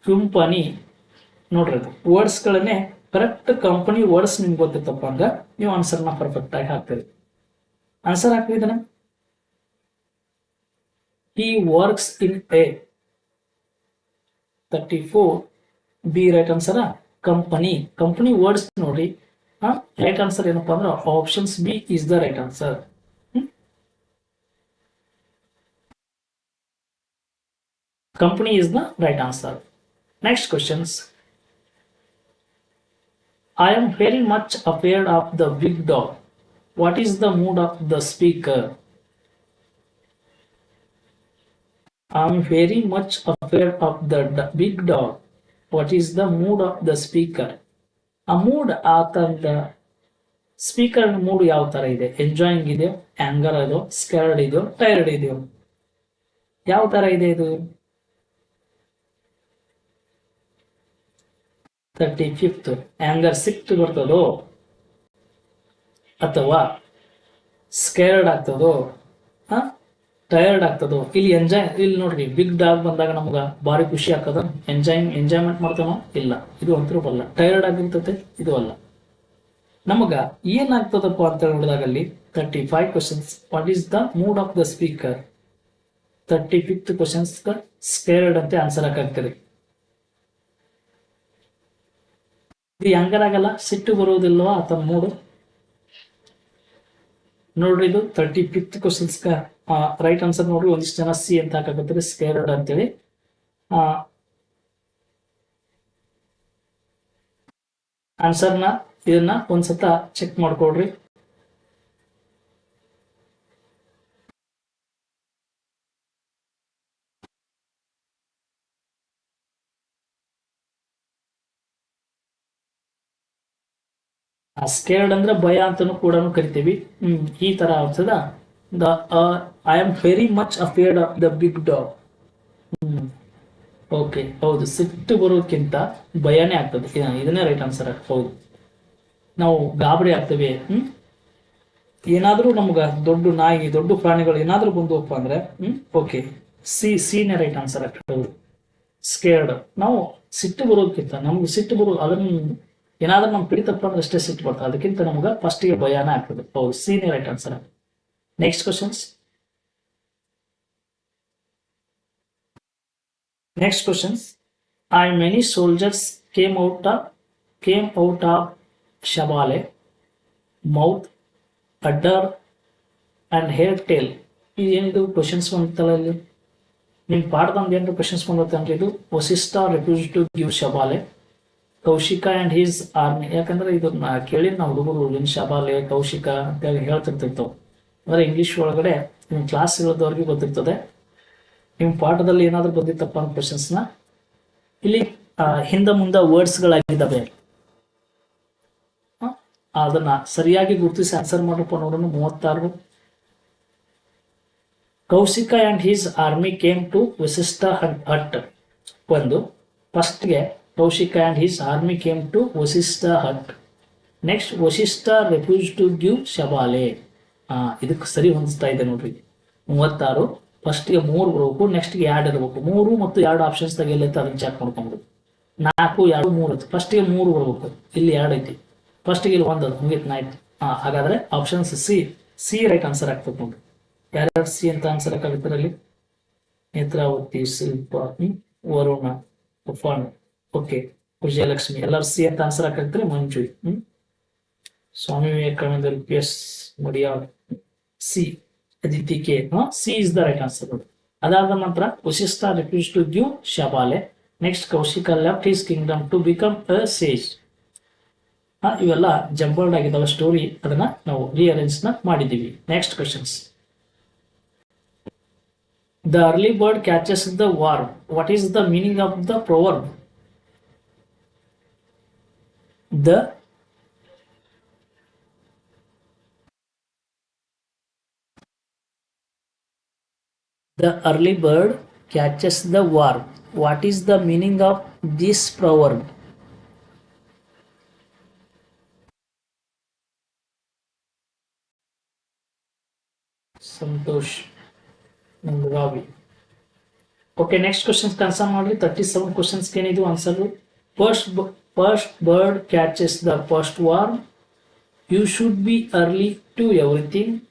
Speaker 1: company ನೋಡ್ರಿ ಅದು. ವರ್ಡ್ಸ್ಗಳನ್ನೇ ಕರೆಕ್ಟ್ ಕಂಪನಿ ವರ್ಡ್ಸ್ ನಿಮ್ಗೆ ಗೊತ್ತಿತ್ತಪ್ಪ ಅಂದ್ರೆ ನೀವು ಆನ್ಸರ್ನ ಪರ್ಫೆಕ್ಟ್ ಆಗಿ ಹಾಕ್ತೀರಿ. Answer ಹಾಕಿದನ he works in a thirty four B right answer company company words ನೋಡ್ರಿ. Right answer ಏನಪ್ಪಾ ಅಂದ್ರೆ options B is the right answer Company is the right answer next questions I am very much afraid of the big dog. What is the mood of the speaker? I am very much afraid of the d- big dog. What is the mood of the speaker? ಆ mood ಆ ಥರದ speaker mood ಯಾವ ಥರ ಇದೆ enjoying ಇದೆಯೋ anger ಇದೆಯೋ scared ಇದೆಯೋ tired ಇದೆಯೋ ಯಾವ ಥರ ಇದೆ ಇದು ತರ್ಟಿ ಫಿಫ್ತ್ ಆಂಗರ್ ಸಿಕ್ಟ್ ಬರ್ತದೋ ಅಥವಾ ಸ್ಕೇರ್ಡ್ ಆಗ್ತದೋ, ಹಾ? ಟಯರ್ಡ್ ಆಗ್ತದೋ, ಇಲ್ಲಿ ಎಂಜಾಯ್ ಇಲ್ಲಿ ನೋಡ್ರಿ ಬಿಗ್ ಡಾಗ್ ಬಂದಾಗ ನಮ್ಗ ಭಾರಿ ಖುಷಿ ಆಗ್ತದ. ಎಂಜಾಯ್ ಎಂಜಾಯ್ಮೆಂಟ್ ಮಾಡ್ತೇವ ಇಲ್ಲ. ಇದು ಅಂತರೂ ಬಲ್ಲ. ಟಯರ್ಡ್ ಆಗಿರ್ತದೆ? ಇದು ಅಲ್ಲ. ನಮಗ ಏನಾಗ್ತದಪ್ಪ ಅಂತ ನೋಡಿದಾಗ ಅಲ್ಲಿ thirty five questions what is the mood of the speaker thirty fifth questions scared ಅಂತ ಆನ್ಸರ್ ಹಾಕಾಗ್ತದೆ. ಇದು ಹೆಂಗರಾಗಲ್ಲ ಸಿಟ್ಟು ಬರುವುದಿಲ್ಲವೋ ಆತ ಮೂಡು ನೋಡ್ರಿ ಇದು thirty fifth questions right answer ನೋಡ್ರಿ, ಒಂದಿಷ್ಟು ಜನ ಸಿ ಅಂತ ಹಾಕಾಕತ್ತಾರೆ ಸ್ಕೇರ್ಡ್ ಅಂತೇಳಿ. ಆನ್ಸರ್ನ ಇದನ್ನ ಒಂದ್ಸತ ಚೆಕ್ ಮಾಡ್ಕೊಳ್ರಿ. ಸ್ಕೇರ್ಡ್ ಅಂದ್ರೆ ಭಯ ಅಂತಾನು ಕೂಡ ಕರಿತೀವಿ. ಹ್ಮ್, ಈ ತರ ಅನ್ಸದ? The I am very much afraid of the big dog hmm okay ಹೌದು, ಸಿಟ್ಟು ಬರೋಕ್ಕಿಂತ ಭಯನೇ ಆಗ್ತದೆ. ಇದ- ಇದನ್ನೇ ರೈಟ್ ಆನ್ಸರ್ ಹೌದು. ನಾವು ಗಾಬರಿ ಆಗ್ತೇವೆ. ಹ್ಮ್, ಏನಾದ್ರೂ ನಮ್ಗ ದೊಡ್ಡ ನಾಯಿ, ದೊಡ್ಡ ಪ್ರಾಣಿಗಳು ಏನಾದ್ರೂ ಬಂದವಪ್ಪ ಅಂದ್ರೆ, ಹ್ಮ್ ಓಕೆ ಸಿ, ಸಿನೇ ರೈಟ್ ಆನ್ಸರ್ ಆಗ್ತದೆ ಸ್ಕೇರ್ಡ್ ನಾವು ಸಿಟ್ಟು ಬರೋದಕ್ಕಿಂತ ನಮ್ಗೆ ಸಿಟ್ಟು ಬರೋದು ಅದನ್ನ ಏನಾದ್ರೂ ನಮ್ piಡಿತಪ್ಪ ಅಂದ್ರೆ ಅಷ್ಟೇ ಸಿಟ್ಟು ಬರ್ತದೆ ಅದಕ್ಕಿಂತ ನಮ್ಗೆ ಫಸ್ಟಿಗೆ ಭಯನೇ ಆಗ್ತದೆ ಹೌದು ಸಿನೇ right answer next questions next questions I many soldiers came out of came out of Shabale mouth udder and her tail ಇದೇನಿದು ಕ್ವಶನ್ಸ್ ಬಂತಲ್ಲ ಇಲ್ಲಿ ನಿಮ್ ಪಾಠದಂದು ಏನಾದ್ರು ಕ್ವಶನ್ಸ್ ಬಂದತ್ತೆ ಅಂದ್ರೆ ಇದು Vasishtha refuse to give Shabale Kaushika and his army ಯಾಕಂದ್ರೆ ಇದನ್ನ ಕೇಳಿ ನಾವು ಹುಡುಗರು ವಿನ್ ಶಾಬಾಲೆ ಕೌಶಿಕ ಅಂತೇಳಿ ಹೇಳ್ತಿರ್ತಿರ್ತವೆ ಅಂದ್ರೆ ಇಂಗ್ಲಿಷ್ ಒಳಗಡೆ ನಿಮ್ಮ ಕ್ಲಾಸ್ ಇರೋದವ್ರಿಗೆ ಗೊತ್ತಿರ್ತದೆ. ನಿಮ್ಮ ಪಾಠದಲ್ಲಿ ಏನಾದರೂ ಬಂದಿತ್ತಪ್ಪ ಅಂತ ಕ್ವಶನ್ಸ್ನ ಇಲ್ಲಿ ಹಿಂದೆ ಮುಂದ ವರ್ಡ್ಸ್ ಗಳಾಗಿದ್ದಾವೆ. ಹ? ಅದನ್ನ ಸರಿಯಾಗಿ ಗುರುತಿಸಿ ಆನ್ಸರ್ ಮಾಡಪ್ಪ ನೋಡೋಣ ಮೂವತ್ತಾರು. Kaushika and his army came to Vasishtha hut ಒಂದು ಫಸ್ಟ್ಗೆ Kaushika and his army came Vasishtha hut next Vasishtha refuse to give Shabale ಆ, ಇದಕ್ಕೆ ಸರಿ ಹೊಂದಿಸ್ತಾ ಇದೆ ನೋಡ್ರಿ. ಮೂವತ್ತಾರು ಫಸ್ಟ್ಗೆ ಮೂರು ಬರಬೇಕು ನೆಕ್ಸ್ಟ್ಗೆ ಎರಡು ಇರಬೇಕು. ಮೂರು ಮತ್ತು ಎರಡು ಆಪ್ಷನ್ಸ್ ಎಲ್ಲೈತೆ ಅದನ್ನ ಚೆಕ್ ಮಾಡ್ಕೊಂಡ್ಬಿಡು ನಾಲ್ಕು, ಎರಡು, ಮೂರು ಐತಿ. ಫಸ್ಟ್ಗೆ ಮೂರು ಬರಬೇಕು. ಇಲ್ಲಿ ಎರಡು ಐತಿ. ಫಸ್ಟ್ಗೆ ಇಲ್ಲಿ ಒಂದು ಮುಗೀತು ಆಯ್ತು ಹಾ ಹಾಗಾದ್ರೆ options C C right answer ಆಗ್ತದೆ ನೋಡ್ರಿ. ಯಾರ್ಯಾರು ಸಿ ಅಂತ ಆನ್ಸರ್ ಹಾಕಾಗುತ್ತೆ ಅಲ್ಲಿ ನೇತ್ರಾವತಿ, ಶಿಲ್ಪ ವರುಣ, ಉಫಾನ್. ಓಕೆ ವಿಜಯಲಕ್ಷ್ಮಿ ಎಲ್ಲರೂ ಸಿ ಅಂತ ಆನ್ಸರ್ ಹಾಕಿದ್ರೆ ಮಂಜು. ಹ್ಮ್? Swami Vivekananda P S Madiyal C Aditi K C is the right answer ಅದಾದ ನಂತರ Vasishtha refuse to give Shabale. Next Kaushika left his kingdom to become a sage ಇವೆಲ್ಲ jumbled ಆಗಿದ್ದಾವೆ story ಅದನ್ನ ನಾವು ರಿಅರೇಂಜ್ನ ಮಾಡಿದ್ದೀವಿ. Next questions the early bird catches the worm what is the meaning of the proverb the The early bird catches the worm. What is the meaning of this proverb? Santosh Nandagavi okay next questions ಕನ್ಸರ್ ಮಾಡ್ರಿ thirty seven questions ಏನಿದು answer first first bird catches the first worm you should be early to everything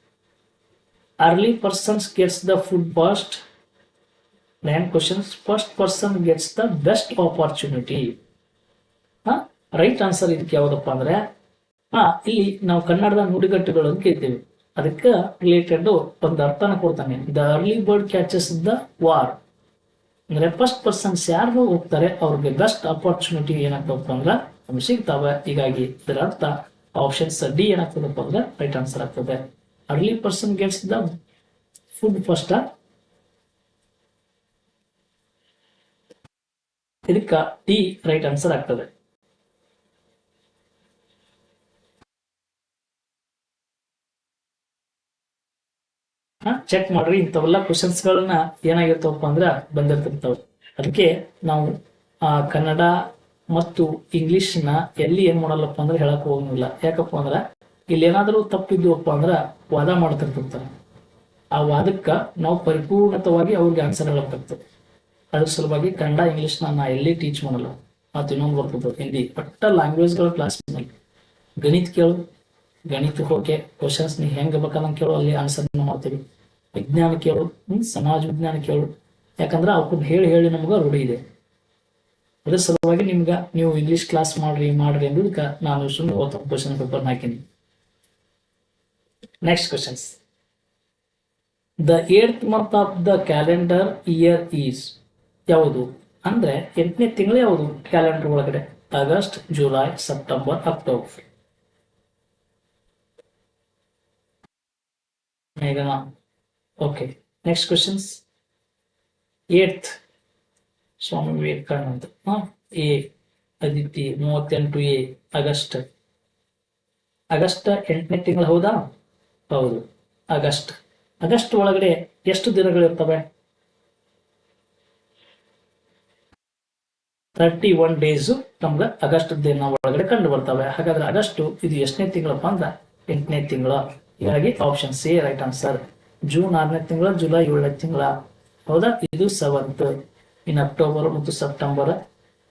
Speaker 1: early persons gets the food first. Nine questions. First person gets the best opportunity. Right answer ಇದಕ್ಕೆ ಯಾವುದಪ್ಪ ಅಂದ್ರೆ, ಹಾ, ಇಲ್ಲಿ ನಾವು ಕನ್ನಡದ ನುಡಿಗಟ್ಟುಗಳು ಅಂತ ಕೇಳ್ತೀವಿ. ಅದಕ್ಕೆ ರಿಲೇಟೆಡ್ ಒಂದು ಅರ್ಥನ ಕೊಡ್ತಾನೆ. The early bird catches the worm ಅಂದ್ರೆ ಫಸ್ಟ್ ಪರ್ಸನ್ಸ್ ಯಾರು ಹೋಗ್ತಾರೆ, ಅವ್ರಿಗೆ ಬೆಸ್ಟ್ ಅಪರ್ಚುನಿಟಿ ಏನಾಗ್ತದಪ್ಪ ಅಂದ್ರೆ, ನಮ್ಗೆ ಸಿಗ್ತಾವೆ. ಹೀಗಾಗಿ ಇದರ ಅರ್ಥ ಆಪ್ಷನ್ಸ್ ಡಿ ಏನಾಗ್ತದಪ್ಪ ಅಂದ್ರೆ ರೈಟ್ ಆನ್ಸರ್ ಆಗ್ತದೆ. Early person gets the food first ಇದಕ್ಕ ಡಿ ರೈಟ್ ಆನ್ಸರ್ ಆಗ್ತದೆ. ಚೆಕ್ ಮಾಡ್ರಿ. ಇಂಥವೆಲ್ಲ ಕ್ವಶನ್ಸ್ ಗಳನ್ನ ಏನಾಗಿರ್ತಾವಪ್ಪ ಅಂದ್ರೆ ಬಂದಿರ್ತಿರ್ತಾವೆ. ಅದಕ್ಕೆ ನಾವು, ಆ, ಕನ್ನಡ ಮತ್ತು ಇಂಗ್ಲಿಷ್ನ ಎಲ್ಲಿ ಏನ್ ಮಾಡಲ್ಲಪ್ಪ ಅಂದ್ರೆ ಹೇಳಕ್ ಹೋಗಂಗಿಲ್ಲ ಯಾಕಪ್ಪ ಅಂದ್ರೆ ಇಲ್ಲಿ ಏನಾದರೂ ತಪ್ಪಿದ್ವಪ್ಪ ಅಂದ್ರೆ ವಾದ ಮಾಡ್ತಿರ್ತಿರ್ತಾರೆ. ಆ ವಾದಕ್ಕ ನಾವು ಪರಿಪೂರ್ಣತವಾಗಿ ಅವ್ರಿಗೆ ಆನ್ಸರ್ ಹೇಳಬೇಕಾಗ್ತದೆ ಅದ್ರ ಸಲುವಾಗಿ ಕನ್ನಡ ಇಂಗ್ಲಿಷ್ ನಾ ಎಲ್ಲಿ ಟೀಚ್ ಮಾಡಲ್ಲ. ಮತ್ತು ಇನ್ನೊಂದು ಬರ್ತದೆ, ಹಿಂದಿ. ಒಟ್ಟ ಲ್ಯಾಂಗ್ವೇಜ್ಗಳ ಕ್ಲಾಸ್ನಲ್ಲಿ ಗಣಿತ ಕೇಳು, ಗಣಿತ ಹೋಗಿ ಕ್ವಶನ್ಸ್ ನೀ ಹೆಂಗೆ ಬೇಕಂತ ಕೇಳು, ಅಲ್ಲಿ ಆನ್ಸರ್ ಮಾಡ್ತೀವಿ. ವಿಜ್ಞಾನ ಕೇಳು ಸಮಾಜ ವಿಜ್ಞಾನ ಕೇಳು ಯಾಕಂದ್ರೆ ಅವ್ರು ಹೇಳಿ ಹೇಳಿ ನಮ್ಗೆ ರೂಢಿ ಇದೆ. ಅದ್ರ ಸಲುವಾಗಿ ನಿಮ್ಗೆ ನೀವು ಇಂಗ್ಲಿಷ್ ಕ್ಲಾಸ್ ಮಾಡ್ರಿ ಮಾಡ್ರಿ ಅಂದಿದ್ದಕ್ಕೆ ನಾನು ಸುಮ್ಮನೆ ಓದ್ತಾ ಕ್ವಶನ್ ಪೇಪರ್ ಹಾಕಿನಿ. Next questions the eight month of the calendar year is ಯಾವುದು? ಅಂದ್ರೆ ಎಂಟನೇ ತಿಂಗಳು ಯಾವುದು? ಕ್ಯಾಲೆಂಡರ್ ಒಳಗಡೆ. August July September October okay next questions eighth Swami Vivekananda A Aditi ಮೂವತ್ತೆಂಟು ಎ ಆಗಸ್ಟ್ ಆಗಸ್ಟ್ ಎಂಟನೇ ತಿಂಗಳು ಹೌದಾ? ಹೌದು ಆಗಸ್ಟ್ ಆಗಸ್ಟ್ ಒಳಗಡೆ ಎಷ್ಟು ದಿನಗಳಿರ್ತವೆ ತರ್ಟಿ ಒನ್ ಡೇಸು ನಮ್ಗೆ ಆಗಸ್ಟ್ ದಿನ ಒಳಗಡೆ ಕಂಡು ಬರ್ತವೆ. ಹಾಗಾದ್ರೆ ಆಗಸ್ಟ್ ಇದು ಎಷ್ಟನೇ ತಿಂಗಳಪ್ಪ ಅಂದ್ರೆ ಎಂಟನೇ ತಿಂಗಳ. ಹೀಗಾಗಿ option C right answer June ಆರನೇ ತಿಂಗಳ, ಜುಲೈ ಏಳನೇ ತಿಂಗಳ. ಹೌದಾ? ಇದು ಸೆವೆಂತ್. ಇನ್ ಅಕ್ಟೋಬರ್ ಮತ್ತು ಸೆಪ್ಟೆಂಬರ್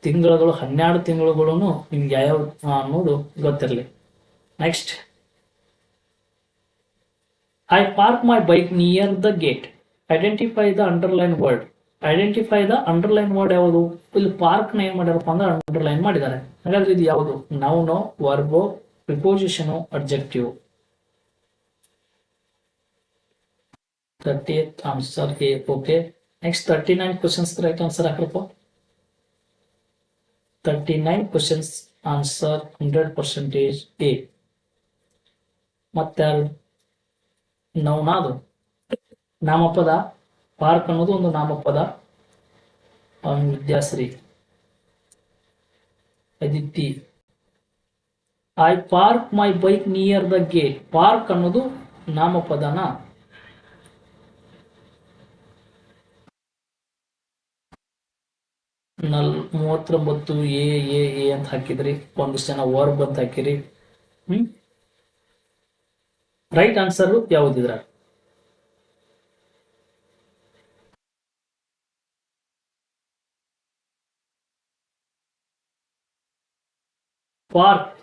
Speaker 1: ತಿಂಗಳುಗಳು, ಹನ್ನೆರಡು ತಿಂಗಳುಗಳನ್ನು ನಿಮ್ಗೆ ಯಾವ್ಯಾವ ಅನ್ನೋದು ಗೊತ್ತಿರಲಿ. Next I park my bike near the gate identify the underline word identify the underline word ಯಾವುದು? ಇಲ್ಲಿ ಪಾರ್ಕ್ನ ಏನ್ ಮಾಡ್ಯಾರಪ್ಪ ಅಂದ್ರೆ ಅಂಡರ್ಲೈನ್ ಮಾಡಿದ್ದಾರೆ. ಹಾಗಾದ್ರೆ ಇದು ಯಾವುದು? ನೌನೋ ವರ್ಬೋ preposition objective thirty eight answer A okay next thirty nine questions right answer ಹಾಕ್ರಪ್ಪ thirty nine questions answer hundred percentage A ಮತ್ತೆ ನೌನಾದು ನಾಮಪದ ಪಾರ್ಕ್ ಅನ್ನೋದು ಒಂದು ನಾಮಪದ. Vidyashree. Aditi I park my bike near the gate park ಅನ್ನೋದು ನಾಮಪದನ? ನಲ್ ಮೂವತ್ತೊಂಬತ್ತು ಎ ಎ ಎ ಅಂತ ಹಾಕಿದ್ರಿ. ಒಂದಿಷ್ಟು ಜನ ವರ್ಬ್ ಅಂತ ಹಾಕಿರಿ. ಹ್ಮ್. ರೈಟ್ ಆನ್ಸರ್ ಯಾವುದಿದ್ರ? ಪಾರ್ಕ್.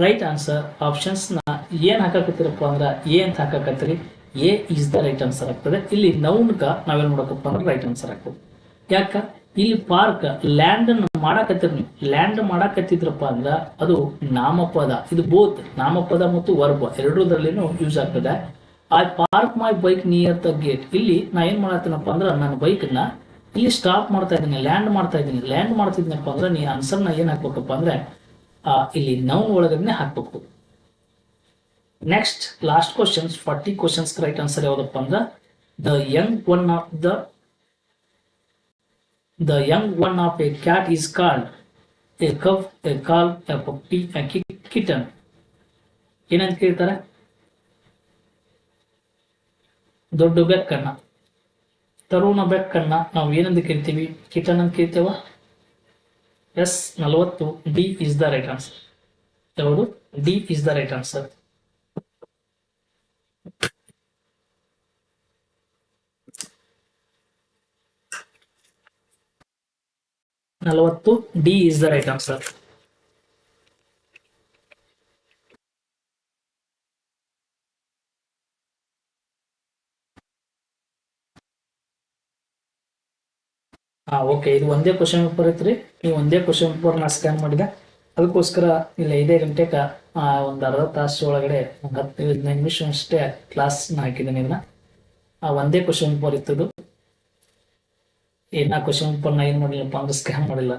Speaker 1: ರೈಟ್ ಆನ್ಸರ್ ಆಪ್ಷನ್ಸ್ನ ಏನ್ ಹಾಕಕತ್ತೀರಪ್ಪ ಅಂದ್ರೆ ಎ ಅಂತ ಹಾಕಕತ್ತೀರಿ? A is the right answer ಆಗ್ತದೆ. ಇಲ್ಲಿ ನೌನ್ಕ ನಾವೇನ್ ಮಾಡಕಪ್ಪ ಅಂದ್ರೆ ರೈಟ್ ಆನ್ಸರ್ ಆಗ್ತದೆ. ಯಾಕ? ಇಲ್ಲಿ ಪಾರ್ಕ್ ಲ್ಯಾಂಡ್ ಮಾಡಾಕತ್ತೀರಿ ನೀವು. ಲ್ಯಾಂಡ್ ಮಾಡಾಕತ್ತಿದ್ರಪ್ಪ ಅಂದ್ರ ಅದು ನಾಮಪದ. ಇದು ಬೋತ್ ನಾಮಪದ ಮತ್ತು ವರ್ಬ ಎರಡರಲ್ಲಿನೂ ಯೂಸ್ ಆಗ್ತದೆ. I park my bike near the gate ಇಲ್ಲಿ ನಾ ಏನ್ ಮಾಡತ್ತೀನಪ್ಪ ಅಂದ್ರೆ ನನ್ನ ಬೈಕ್ನ ಇಲ್ಲಿ ಸ್ಟಾಪ್ ಮಾಡ್ತಾ ಇದ್ದೀನಿ ಲ್ಯಾಂಡ್ ಮಾಡ್ತಾ ಇದ್ದೀನಿ. ಲ್ಯಾಂಡ್ ಮಾಡ್ತಿದ್ದೀನಪ್ಪ ಅಂದ್ರೆ ನೀ ಆನ್ಸರ್ನ ಏನ್ ಹಾಕ್ಬೇಕಪ್ಪ ಅಂದ್ರೆ ಇಲ್ಲಿ ನೌನ್ ಒಳಗಡೆ ಹಾಕ್ಬೇಕು. Next last questions forty questions right answer ಯಾವುದಪ್ಪ ಅಂದ್ರೆ the young one of the the young one of a cat is called a cow a calf a puppy kitten ಏನಂತ ಕೇಳ್ತಾರೆ? ದೊಡ್ಡ ಬೆಕ್ಕನ್ನ. ತರುಣ ಬೆಕ್ಕನ್ನ ನಾವು ಏನಂತ ಕೇಳ್ತೀವಿ? ಕಿಟನ್ ಅಂತ ಕರಿತೇವ ಎಸ್ ನಲವತ್ತು, D is the right answer. ಯಾವುದು? D is the right answer. ನಲವತ್ತು, D is the right answer. ಹಾ ಓಕೆ ಇದು ಒಂದೇ ಕ್ವಶನ್ ಪೇಪರ್ ಐತ್ರಿ. ನೀವು ಒಂದೇ ಕ್ವಶನ್ ಪೇಪರ್ ನಾ ಸ್ಕ್ಯಾನ್ ಮಾಡಿದೆ ಅದಕ್ಕೋಸ್ಕರ ಇಲ್ಲ ಐದೇ ಗಂಟೆಗೆ ಒಂದು ಅರ್ಧ ತಾಸು ಒಳಗಡೆ ಒಂದು ಹತ್ತು ಹದಿನೈದು ನಿಮಿಷ ಅಷ್ಟೇ ಕ್ಲಾಸ್ ಹಾಕಿದ್ದೀನಿ ಇದನ್ನ. ಆ, ಒಂದೇ ಕ್ವಶನ್ ಪೇಪರ್ ಇತ್ತದು. ಏನ ಕ್ವಶನ್ ಪೇಪರ್ನ ಏನ್ ಮಾಡಿಲ್ಲಪ್ಪ ಅಂದ್ರೆ ಸ್ಕ್ಯಾನ್ ಮಾಡಿಲ್ಲ.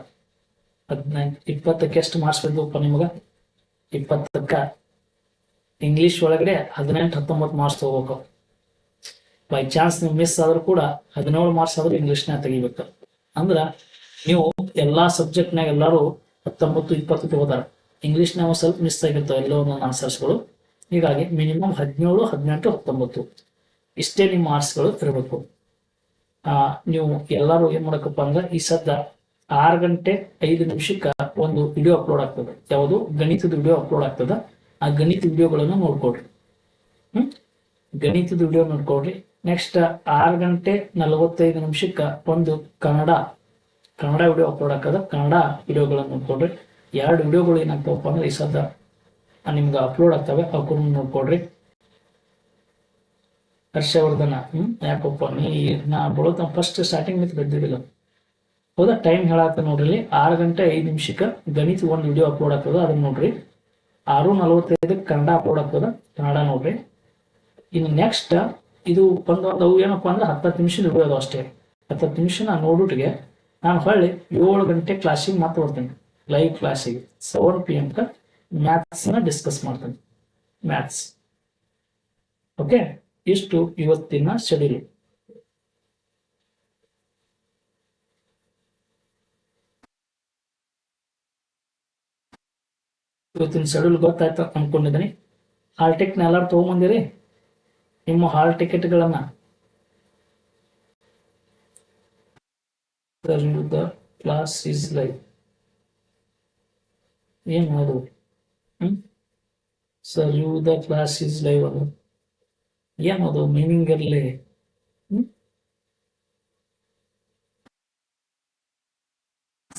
Speaker 1: ಹದಿನೈದು, ಇಪ್ಪತ್ತಕ್ಕೆ ಎಷ್ಟು ಮಾರ್ಕ್ಸ್ ಬಂದವಪ್ಪ ನಿಮಗೆ? ಇಪ್ಪತ್ತಕ್ಕ. ಇಂಗ್ಲಿಷ್ ಒಳಗಡೆ ಹದಿನೆಂಟು, ಹತ್ತೊಂಬತ್ತು ಮಾರ್ಕ್ಸ್ ತಗೋಬೇಕು. ಬೈ ಚಾನ್ಸ್ ನೀವು ಮಿಸ್ ಆದ್ರೂ ಕೂಡ ಹದಿನೇಳು ಮಾರ್ಕ್ಸ್ ಆದ್ರೂ ಇಂಗ್ಲೀಷ್ನ ತೆಗಿಬೇಕು. ಅಂದ್ರ ನೀವು ಎಲ್ಲಾ ಸಬ್ಜೆಕ್ಟ್ನಾಗ ಎಲ್ಲರೂ ಹತ್ತೊಂಬತ್ತು ಇಪ್ಪತ್ತು ಹೋದಾರ ಇಂಗ್ಲೀಷ್ನಾಗ ಸ್ವಲ್ಪ ಮಿಸ್ ಆಗಿರ್ತಾವೆ ಎಲ್ಲೋ ಒಂದೊಂದು ಆನ್ಸರ್ಸ್ಗಳು ಹೀಗಾಗಿ ಮಿನಿಮಮ್ ಹದಿನೇಳು ಹದಿನೆಂಟು, ಹತ್ತೊಂಬತ್ತು. ಇಷ್ಟೇ ನಿಮ್ಮ ಮಾರ್ಕ್ಸ್ಗಳು ಇರಬೇಕು. ಆ, ನೀವು ಎಲ್ಲರೂ ಏನ್ ಮಾಡಕಪ್ಪ ಅಂದ್ರೆ ಈ ಸದ್ದ ಆರು ಗಂಟೆ ಐದು ನಿಮಿಷಕ್ಕ ಒಂದು ವಿಡಿಯೋ ಅಪ್ಲೋಡ್ ಆಗ್ತದೆ. ಯಾವುದು? ಗಣಿತದ ವಿಡಿಯೋ ಅಪ್ಲೋಡ್ ಆಗ್ತದ. ಆ ಗಣಿತ ವಿಡಿಯೋಗಳನ್ನು ನೋಡ್ಕೊಡ್ರಿ ಹ್ಮ್? ಗಣಿತದ ವಿಡಿಯೋ ನೋಡ್ಕೊಡ್ರಿ ನೆಕ್ಸ್ಟ್ ಆರು ಗಂಟೆ ನಲವತ್ತೈದು ನಿಮಿಷಕ್ಕ ಒಂದು ಕನ್ನಡ ಕನ್ನಡ ವಿಡಿಯೋ ಅಪ್ಲೋಡ್ ಹಾಕೋದು, ಕನ್ನಡ ವಿಡಿಯೋಗಳನ್ನು ನೋಡ್ಕೊಡ್ರಿ ಎರಡು ವಿಡಿಯೋಗಳು ಏನಾಗ್ತವಪ್ಪ ಅಂದ್ರೆ ಈ ಸದ್ದ ನಿಮ್ಗೆ ಅಪ್ಲೋಡ್ ಆಗ್ತವೆ ಅವಕ್ಕೂ ನೋಡ್ಕೊಡ್ರಿ ಹರ್ಷವರ್ಧನ, ಹ್ಮ್, ಯಾಕಪ್ಪ, ನೀ ನಾ ಬರೋದ ಫಸ್ಟ್ ಸ್ಟಾರ್ಟಿಂಗ್ ಮಿತ್ ಬಿದ್ದಿರಲಿಲ್ಲ ಹೌದಾ ಟೈಮ್ ಹೇಳತ್ತ ನೋಡ್ರಿ, ಆರು ಗಂಟೆ ಐದು ನಿಮಿಷಕ್ಕೆ ಗಣಿತ ಒಂದು ವಿಡಿಯೋ ಅಪ್ಲೋಡ್ ಆಗ್ತದ, ಅದನ್ನ ನೋಡ್ರಿ. ಆರು ನಲವತ್ತೈದಕ್ಕೆ ಕನ್ನಡ ಅಪ್ಲೋಡ್ ಆಗ್ತದ, ಕನ್ನಡ ನೋಡ್ರಿ. ಇನ್ನು ನೆಕ್ಸ್ಟ್ ಇದು ಒಂದು ಅವು ಏನಪ್ಪಾ ಅಂದ್ರೆ ಹತ್ತತ್ತು ನಿಮಿಷ ವಿಡಿಯೋ ಅಷ್ಟೇ. ಹತ್ತತ್ತು ನಿಮಿಷ ನಾನು ನೋಡ್ಬಿಟ್ಟಿಗೆ ನಾನು ಹೊಳ್ಳಿ ಏಳು ಗಂಟೆ ಕ್ಲಾಸಿಗೆ ಮತ್ತೆ ಬರ್ತೀನಿ ಲೈವ್ ಕ್ಲಾಸಿಗೆ ಸೆವೆನ್ ಪಿ ಎಂ ಮ್ಯಾಥ್ಸ್ನ ಡಿಸ್ಕಸ್ ಮಾಡ್ತೀನಿ. ಮ್ಯಾಥ್ಸ್ ಓಕೆ ಇಷ್ಟು ಇವತ್ತಿನ ಶೆಡ್ಯೂಲ್ ಇವತ್ತಿನ ಶೆಡ್ಯೂಲ್ ಗೊತ್ತಾಯ್ತು ಅನ್ಕೊಂಡಿದ್ದೀನಿ. ಆರ್ಟೆಕ್ನ ಎಲ್ಲರೂ ತೊಗೊಂಬಂದಿರಿ? ನಿಮ್ಮ ಹಾಲ್ ಟಿಕೆಟ್ಗಳನ್ನ ದ ಕ್ಲಾಸ್ ಇಸ್ ಲೈವ್ ಏನು ಅದು? Sir you the class is live ಅದು. ಏನದು ಮೀನಿಂಗ್ ಇರಲಿ.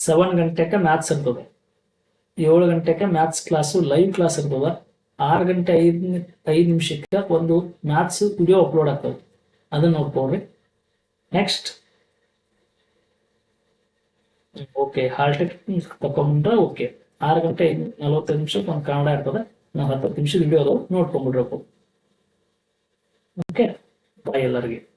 Speaker 1: ಸೆವೆನ್ ಗಂಟೆಗೆ ಮ್ಯಾಥ್ಸ್ ಇರ್ತದೆ. ಏಳು ಗಂಟೆಗೆ ಮ್ಯಾಥ್ಸ್ ಕ್ಲಾಸು ಲೈವ್ ಕ್ಲಾಸ್ ಇರ್ತದ. ಆರು ಗಂಟೆ ಐದು ಐದು ನಿಮಿಷಕ್ಕೆ ಒಂದು ಮ್ಯಾಥ್ಸ್ ವಿಡಿಯೋ ಅಪ್ಲೋಡ್ ಆಗ್ತದೆ ಅದನ್ನ ನೋಡ್ಕೊಳ್ರಿ. ನೆಕ್ಸ್ಟ್ ಓಕೆ ಟಿಕೆಟ್ ತಕೊಂಡ್ರೆ ಓಕೆ ಆರು ಗಂಟೆ ನಲವತ್ತೈದು ನಿಮಿಷಕ್ಕೆ ಒಂದು ಕನ್ನಡ ಇರ್ತದೆ. ನಾವು ಹತ್ತು ನಿಮಿಷದ ವಿಡಿಯೋ ನೋಡ್ಕೊಂಡ್ಬಿಡ್ಬೇಕು. ಓಕೆ ಬಾಯ್ ಎಲ್ಲರಿಗೆ.